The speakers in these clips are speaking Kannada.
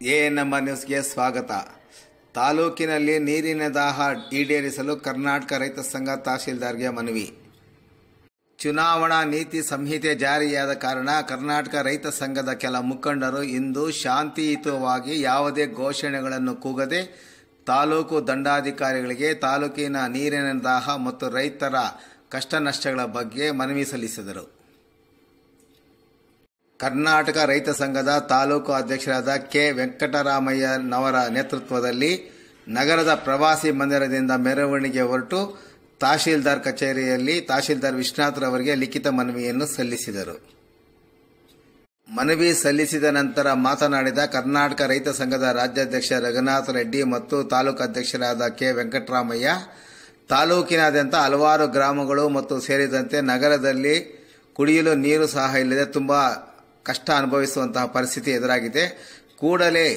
ಎಎನ್ಎಂ ನ್ಯೂಸ್ಗೆ ಸ್ವಾಗತ. ತಾಲೂಕಿನಲ್ಲಿ ನೀರಿನ ದಾಹ ಈಡೇರಿಸಲು ಕರ್ನಾಟಕ ರೈತ ಸಂಘ ತಹಶೀಲ್ದಾರ್ಗೆ ಮನವಿ. ಚುನಾವಣಾ ನೀತಿ ಸಂಹಿತೆ ಜಾರಿಯಾದ ಕಾರಣ ಕರ್ನಾಟಕ ರೈತ ಸಂಘದ ಕೆಲ ಮುಖಂಡರು ಇಂದು ಶಾಂತಿಯುತವಾಗಿ ಯಾವುದೇ ಘೋಷಣೆಗಳನ್ನು ಕೂಗದೆ ತಾಲೂಕು ದಂಡಾಧಿಕಾರಿಗಳಿಗೆ ತಾಲೂಕಿನ ನೀರಿನ ದಾಹ ಮತ್ತು ರೈತರ ಕಷ್ಟ ನಷ್ಟಗಳ ಬಗ್ಗೆ ಮನವಿ ಸಲ್ಲಿಸಿದರು. ಕರ್ನಾಟಕ ರೈತ ಸಂಘದ ತಾಲೂಕು ಅಧ್ಯಕ್ಷರಾದ ಕೆ ವೆಂಕಟರಾಮಯ್ಯನವರ ನೇತೃತ್ವದಲ್ಲಿ ನಗರದ ಪ್ರವಾಸಿ ಮಂದಿರದಿಂದ ಮೆರವಣಿಗೆ ಹೊರಟು ತಹಶೀಲ್ದಾರ್ ಕಚೇರಿಯಲ್ಲಿ ತಹಶೀಲ್ದಾರ್ ವಿಶ್ವನಾಥ್ರವರಿಗೆ ಲಿಖಿತ ಮನವಿಯನ್ನು ಸಲ್ಲಿಸಿದರು. ಮನವಿ ಸಲ್ಲಿಸಿದ ನಂತರ ಮಾತನಾಡಿದ ಕರ್ನಾಟಕ ರೈತ ಸಂಘದ ರಾಜ್ಯಾಧ್ಯಕ್ಷ ರಘುನಾಥ್ ರೆಡ್ಡಿ ಮತ್ತು ತಾಲೂಕು ಅಧ್ಯಕ್ಷರಾದ ಕೆ ವೆಂಕಟರಾಮಯ್ಯ, ತಾಲೂಕಿನಾದ್ಯಂತ ಹಲವಾರು ಗ್ರಾಮಗಳು ಮತ್ತು ಸೇರಿದಂತೆ ನಗರದಲ್ಲಿ ಕುಡಿಯಲು ನೀರು ಸಹ ಇಲ್ಲದೆ ತುಂಬಾ ಕಷ್ಟ ಅನುಭವಿಸುವಂತಹ ಪರಿಸ್ಥಿತಿ ಎದುರಾಗಿದೆ. ಕೂಡಲೇ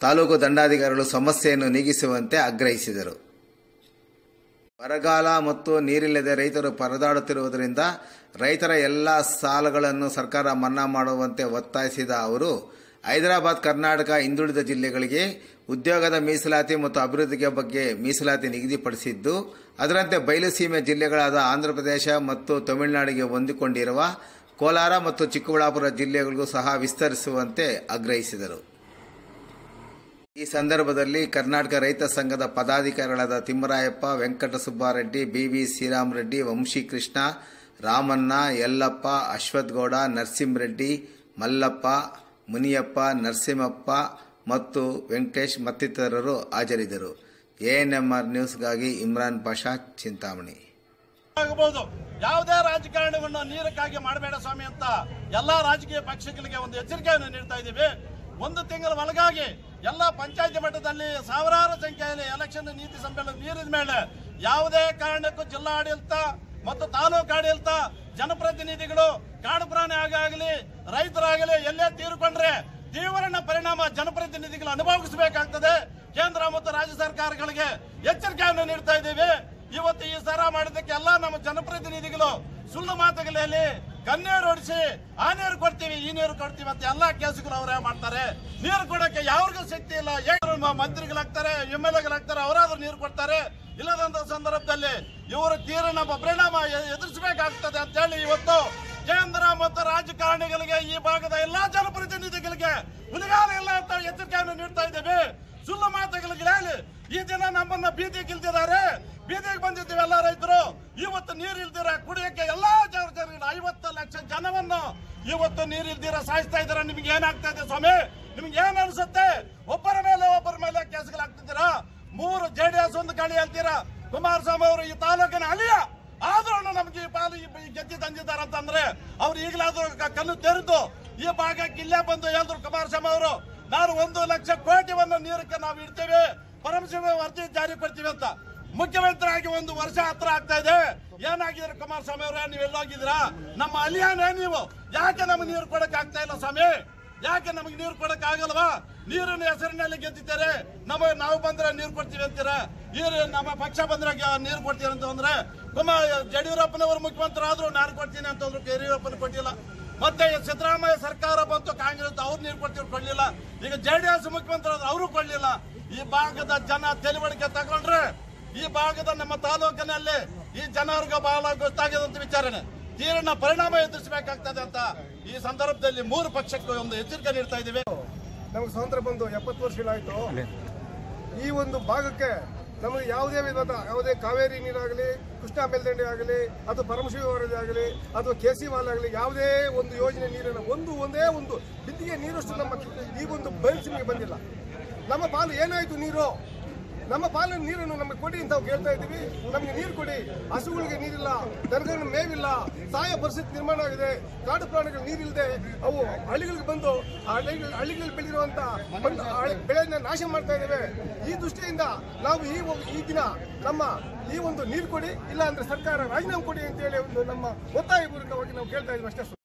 ತಾಲೂಕು ದಂಡಾಧಿಕಾರಿಗಳು ಸಮಸ್ಯೆಯನ್ನು ನೀಗಿಸುವಂತೆ ಆಗ್ರಹಿಸಿದರು. ಬರಗಾಲ ಮತ್ತು ನೀರಿಲ್ಲದೆ ರೈತರು ಪರದಾಡುತ್ತಿರುವುದರಿಂದ ರೈತರ ಎಲ್ಲ ಸಾಲಗಳನ್ನು ಸರ್ಕಾರ ಮನ್ನಾ ಮಾಡುವಂತೆ ಒತ್ತಾಯಿಸಿದ ಅವರು, ಹೈದರಾಬಾದ್, ಕರ್ನಾಟಕ ಹಿಂದುಳಿದ ಜಿಲ್ಲೆಗಳಿಗೆ ಉದ್ಯೋಗದ ಮೀಸಲಾತಿ ಮತ್ತು ಅಭಿವೃದ್ಧಿಗೆ ಬಗ್ಗೆ ಮೀಸಲಾತಿ ನಿಗದಿಪಡಿಸಿದ್ದು, ಅದರಂತೆ ಬಯಲುಸೀಮೆ ಜಿಲ್ಲೆಗಳಾದ ಆಂಧ್ರಪ್ರದೇಶ ಮತ್ತು ತಮಿಳುನಾಡಿಗೆ ಹೊಂದಿಕೊಂಡಿರುವ ಕೋಲಾರ ಮತ್ತು ಚಿಕ್ಕಬಳ್ಳಾಪುರ ಜಿಲ್ಲೆಗಳಿಗೂ ಸಹ ವಿಸ್ತರಿಸುವಂತೆ ಆಗ್ರಹಿಸಿದರು. ಈ ಸಂದರ್ಭದಲ್ಲಿ ಕರ್ನಾಟಕ ರೈತ ಸಂಘದ ಪದಾಧಿಕಾರಿಗಳಾದ ತಿಮ್ಮರಾಯಪ್ಪ, ವೆಂಕಟಸುಬ್ಬಾರೆಡ್ಡಿ, ಬಿವಿ ಶ್ರೀರಾಮರೆಡ್ಡಿ ವಂಶೀಕೃಷ್ಣ ರಾಮಣ್ಣ, ಯಲ್ಲಪ್ಪ ಅಶ್ವತ್ಗೌಡ ನರಸಿಂಹರೆಡ್ಡಿ, ಮಲ್ಲಪ್ಪ, ಮುನಿಯಪ್ಪ, ನರಸಿಂಹಪ್ಪ ಮತ್ತು ವೆಂಕಟೇಶ್ ಮತ್ತಿತರರು ಹಾಜರಿದ್ದರು. ಎಎನ್ಎಂಆರ್ ನ್ಯೂಸ್ಗಾಗಿ ಇಮ್ರಾನ್ ಪಾಷಾ ಚಿಂತಾಮಣಿ. ಆಗಬಹುದು. ಯಾವುದೇ ರಾಜಕಾರಣವನ್ನು ನೀರಕ್ಕಾಗಿ ಮಾಡಬೇಡ ಸ್ವಾಮಿ ಅಂತ ಎಲ್ಲಾ ರಾಜಕೀಯ ಪಕ್ಷಗಳಿಗೆ ಒಂದು ಎಚ್ಚರಿಕೆಯನ್ನು ನೀಡ್ತಾ ಇದ್ದೀವಿ. ಒಂದು ತಿಂಗಳ ಒಳಗಾಗಿ ಎಲ್ಲ ಪಂಚಾಯತಿ ಮಟ್ಟದಲ್ಲಿ ಸಾವಿರಾರು ಸಂಖ್ಯೆಯಲ್ಲಿ ಎಲೆಕ್ಷನ್ ನೀತಿ ಸಮ್ಮೇಳನ ನೀರಿದ ಮೇಲೆ ಯಾವುದೇ ಕಾರಣಕ್ಕೂ ಜಿಲ್ಲಾಡಳಿತ ಮತ್ತು ತಾಲೂಕು ಆಡಳಿತ, ಜನಪ್ರತಿನಿಧಿಗಳು, ಕಾಡು ಪ್ರಾಣಿ ಆಗಲಿ, ರೈತರಾಗಲಿ ಎಲ್ಲೇ ತೀರ್ಕೊಂಡ್ರೆ ತೀವ್ರ ಪರಿಣಾಮ ಜನಪ್ರತಿನಿಧಿಗಳು ಅನುಭವಿಸಬೇಕಾಗ್ತದೆ. ಕೇಂದ್ರ ಮತ್ತು ರಾಜ್ಯ ಸರ್ಕಾರಗಳಿಗೆ ಎಚ್ಚರಿಕೆಯನ್ನು ನೀಡ್ತಾ ಇದ್ದೀವಿ. ಇವತ್ತು ಈ ಸರ ಮಾಡಿದ್ದಕ್ಕೆ ಎಲ್ಲ ನಮ್ಮ ಜನಪ್ರತಿನಿಧಿಗಳು ಸುಳ್ಳು ಮಾತುಗಳಲ್ಲಿ ಕಣ್ಣೀರು ಹೊಡಿಸಿ ಆ ನೀರು ಕೊಡ್ತೀವಿ, ಈ ನೀರು ಕೊಡ್ತೀವಿ ಅಂತ ಎಲ್ಲಾ ಕೆಲಸಗಳು ಅವರೇ ಮಾಡ್ತಾರೆ. ನೀರು ಕೊಡಕ್ಕೆ ಯಾರಿಗೂ ಶಕ್ತಿ ಇಲ್ಲ. ಮಂತ್ರಿಗಳಾಗ್ತಾರೆ ಎಂ ಎಲ್ ಎಗಳಾಗ್ತಾರೆ ಅವರಾದ್ರೂ ನೀರು ಕೊಡ್ತಾರೆ. ಇಲ್ಲದಂತ ಸಂದರ್ಭದಲ್ಲಿ ಇವರು ತೀರಿನ ಪರಿಣಾಮ ಎ- ಎದುರಿಸಬೇಕಾಗ್ತದೆ ಅಂತ ಹೇಳಿ ಇವತ್ತು ಕೇಂದ್ರ ಮತ್ತು ರಾಜಕಾರಣಿಗಳಿಗೆ ಈ ಭಾಗದ ಎಲ್ಲಾ ಜನಪ್ರತಿನಿಧಿಗಳಿಗೆ ಹುಲಿಗಾಲ ಇಲ್ಲ ಅಂತ ಎಚ್ಚರಿಕೆಯನ್ನು ನೀಡ್ತಾ ಇದ್ದೇವೆ. ಸುಳ್ಳು ಮಾತುಗಳಿಗೆ ಈ ದಿನ ನಮ್ಮನ್ನ ಬೀದಿಗೆ ಇಲ್ದಿದ್ದಾರೆ ಬೀದಿಗೆ ಬಂದಿದ್ದೀವಿ ಎಲ್ಲ ರೈತರು. ಇವತ್ತು ನೀರು ಇಲ್ದಿರ ಕುಡಿಯಕ್ಕೆ ಎಲ್ಲಾ ಜನಗಳು ಐವತ್ತು ಲಕ್ಷ ಜನವನ್ನು ಇವತ್ತು ನೀರು ಇಲ್ದಿರ ಸಾಯಿಸ್ತಾ ಇದ್ದೀರ? ನಿಮ್ಗೆ ಏನಾಗ್ತಾ ಇದೆ ಸ್ವಾಮಿ? ನಿಮ್ಗೆ ಏನ್ ಅನ್ಸುತ್ತೆ? ಒಬ್ಬರ ಮೇಲೆ ಒಬ್ಬರ ಮೇಲೆ ಕೇಸ್ಗಳಾಗ್ತಿದ್ದೀರಾ ಮೂರು ಜೆ ಡಿ ಎಸ್ ಒಂದು ಕಳಿ ಅಂತೀರಾ ಕುಮಾರಸ್ವಾಮಿ ಅವರು ಈ ತಾಲೂಕಿನ ಅಲಿಯ ಆದ್ರೂ ನಮ್ಗೆ ಈ ಪಾಲು ಗೆದ್ದಿ ತಂದಿದ್ದಾರೆ ಅಂತಂದ್ರೆ ಅವ್ರು ಈಗಲಾದ್ರೂ ಕಲ್ಲು ತೆರೆದು ಈ ಭಾಗಕ್ಕೆ ಇಲ್ಲೇ ಬಂದು ಹೇಳಿದ್ರು ಕುಮಾರಸ್ವಾಮಿ ಅವರು. ನಾನು ಒಂದು ಲಕ್ಷ ಕೋಟಿವನ್ನು ನೀರಕ್ಕೆ ನಾವು ಇಡ್ತೇವೆ. ಪರಮಶಿವ ವರದಿ ಜಾರಿ ಕೊಡ್ತೀವಿ ಅಂತ. ಮುಖ್ಯಮಂತ್ರಿ ಆಗಿ ಒಂದು ವರ್ಷ ಹತ್ರ ಆಗ್ತಾ ಇದೆ. ಏನಾಗಿದ್ರೆ ಕುಮಾರಸ್ವಾಮಿ ಅವರೇ? ನೀವು ಎಲ್ಲೋಗಿದ್ದೀರಾ? ನಮ್ಮ ಅಲಿಯಾನೇ ನೀವು. ಯಾಕೆ ನಮ್ಗೆ ನೀರು ಕೊಡಕ್ ಆಗ್ತಾ ಇಲ್ಲ ಸ್ವಾಮಿ? ಯಾಕೆ ನಮಗೆ ನೀರು ಕೊಡಕ್ ಆಗಲ್ವಾ? ನೀರಿನ ಹೆಸರಿನಲ್ಲಿ ಗೆದ್ದಿದ್ದಾರೆ. ನಮಗೆ ನಾವು ಬಂದ್ರೆ ನೀರು ಕೊಡ್ತೀವಿ ಅಂತೀರಾ? ನೀರು ನಮ್ಮ ಪಕ್ಷ ಬಂದ್ರೆ ನೀರು ಕೊಡ್ತೀವಿ ಅಂತ ಅಂದ್ರೆ ಕುಮಾರ್ ಯಡಿಯೂರಪ್ಪನವರು ಮುಖ್ಯಮಂತ್ರಿ ಆದ್ರೂ ನಾನು ಕೊಡ್ತೀನಿ ಅಂತಂದ್ರು ಯಡಿಯೂರಪ್ಪನ ಕೊಟ್ಟಿಲ್ಲ. ಮತ್ತೆ ಸಿದ್ದರಾಮಯ್ಯ ಸರ್ಕಾರ ಬಂತು, ಕಾಂಗ್ರೆಸ್ ಅವ್ರು ನೀರು ಕೊಡ್ತೀವಿ ಕೊಡ್ಲಿಲ್ಲ. ಈಗ ಜೆಡಿಎಸ್ ಮುಖ್ಯಮಂತ್ರಿ ಆದ್ರು ಅವರು ಕೊಡ್ಲಿಲ್ಲ. ಈ ಭಾಗದ ಜನ ತಿಳುವಳಿಕೆ ತಗೊಂಡ್ರೆ ಈ ಭಾಗದ ನಮ್ಮ ತಾಲೂಕಿನಲ್ಲಿ ಈ ಜನರಿಗೆ ಬಹಳ ಗೊತ್ತಾಗಿದೆ ಅಂತ ವಿಚಾರಣೆ. ತೀರ್ಣ ಪರಿಣಾಮ ಎದುರಿಸಬೇಕಾಗ್ತದೆ ಅಂತ ಈ ಸಂದರ್ಭದಲ್ಲಿ ಮೂರು ಪಕ್ಷಕ್ಕೂ ಒಂದು ಎಚ್ಚರಿಕೆ ನೀಡ್ತಾ ಇದ್ದೀವಿ. ನಮಗೆ ಸ್ವಾತಂತ್ರ್ಯ ಬಂದು ಎಪ್ಪತ್ತು ವರ್ಷಗಳಾಯಿತು ಈ ಒಂದು ಭಾಗಕ್ಕೆ ನಮಗೆ ಯಾವುದೇ ವಿಧದ, ಯಾವುದೇ ಕಾವೇರಿ ನೀರಾಗಲಿ, ಕೃಷ್ಣಾ ಮೇಲ್ದಂಡೆ ಆಗಲಿ ಅಥವಾ ಪರಮಶಿವ ವರದಿ ಆಗಲಿ, ಅಥವಾ ಕೆ ಸಿ ವಾಲ್ ಆಗಲಿ, ಯಾವುದೇ ಒಂದು ಯೋಜನೆ ನೀರಿನ ಒಂದು, ಒಂದೇ ಒಂದು ಬಿದ್ದಿಗೆ ನೀರಷ್ಟು ನಮ್ಮ ಈ ಒಂದು ಬಯಲ್ಸೀಮೆಗೆ ಬಂದಿಲ್ಲ. ನಮ್ಮ ಪಾಲು ಏನಾಯಿತು ನೀರು? ನಮ್ಮ ಪಾಲಿನ ನೀರನ್ನು ನಮಗೆ ಕೊಡಿ ಅಂತ ಕೇಳ್ತಾ ಇದ್ದೀವಿ. ನಮಗೆ ನೀರು ಕೊಡಿ. ಹಸುಗಳಿಗೆ ನೀರಿಲ್ಲ, ದನಗಳಿಗೆ ಮೇವಿಲ್ಲ ಸಾಯ ಪರಿಸ್ಥಿತಿ ನಿರ್ಮಾಣ ಆಗಿದೆ. ಕಾಡು ಪ್ರಾಣಿಗಳು ನೀರಿಲ್ಲದೆ ಅವು ಹಳ್ಳಿಗಳಿಗೆ ಬಂದು ಹಳ್ಳಿಗಳ ಹಳ್ಳಿಗಳಲ್ಲಿ ಬೆಳೆದಿರುವಂತ ಬೆಳೆಯನ್ನ ನಾಶ ಮಾಡ್ತಾ ಇದ್ದೇವೆ. ಈ ದೃಷ್ಟಿಯಿಂದ ನಾವು ಈ ಈ ದಿನ ನಮ್ಮ ಈ ಒಂದು ನೀರು ಕೊಡಿ ಇಲ್ಲ ಅಂದ್ರೆ ಸರ್ಕಾರ ರಾಜೀನಾಮೆ ಕೊಡಿ ಅಂತ ಹೇಳಿ ಒಂದು ನಮ್ಮ ಒತ್ತಾಯ ಪೂರ್ವಕವಾಗಿ ನಾವು ಕೇಳ್ತಾ ಇದ್ದೀವಿ ಅಷ್ಟೇ.